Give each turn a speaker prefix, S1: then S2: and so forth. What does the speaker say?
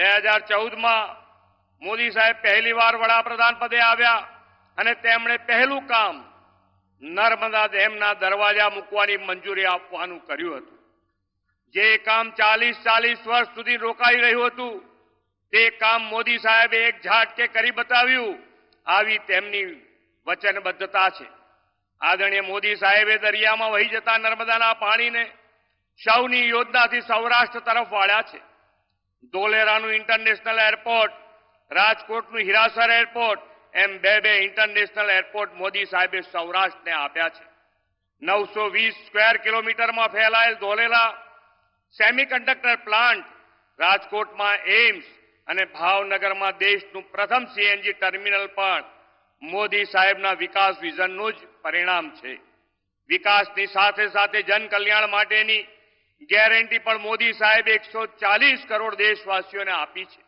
S1: બે હજાર ચૌદમાં મોદી સાહેબ પહેલી વાર વડાપ્રધાન પદે આવ્યા અને તેમણે પહેલું કામ નર્મદા ડેમના દરવાજા મૂકવાની મંજૂરી આપવાનું કર્યું હતું. જે કામ ચાલીસ ચાલીસ વર્ષ સુધી રોકાઈ રહ્યું હતું, તે કામ મોદી સાહેબે એક ઝાટકે કરી બતાવ્યું. આવી તેમની વચનબદ્ધતા છે. આદરણીય મોદી સાહેબે દરિયામાં વહી જતા નર્મદાના પાણીને સૌની યોજનાથી સૌરાષ્ટ્ર તરફ વાળ્યા છે. ધોલેરાનું ઇન્ટરનેશનલ એરપોર્ટ રાજકોટનું હિરાસર એરપોર્ટ એમ બે બે ઇન્ટરનેશનલ એરપોર્ટ મોદી સાહેબે સૌરાષ્ટ્રને આપ્યા છે. નવસો વીસ સ્ક્વેર કિલોમીટરમાં ફેલાયેલ ધોલેરા સેમિકન્ડક્ટર પ્લાન્ટ રાજકોટમાં એમ્સ અને ભાવનગરમાં દેશનું પ્રથમ સીએનજી ટર્મિનલ પણ મોદી સાહેબના વિકાસ વિઝનનું જ પરિણામ છે. વિકાસની સાથે સાથે જન કલ્યાણ માટેની ગેરંટી પણ મોદી સાહેબ એકસો ચાલીસ કરોડ દેશવાસીઓને આપી છે.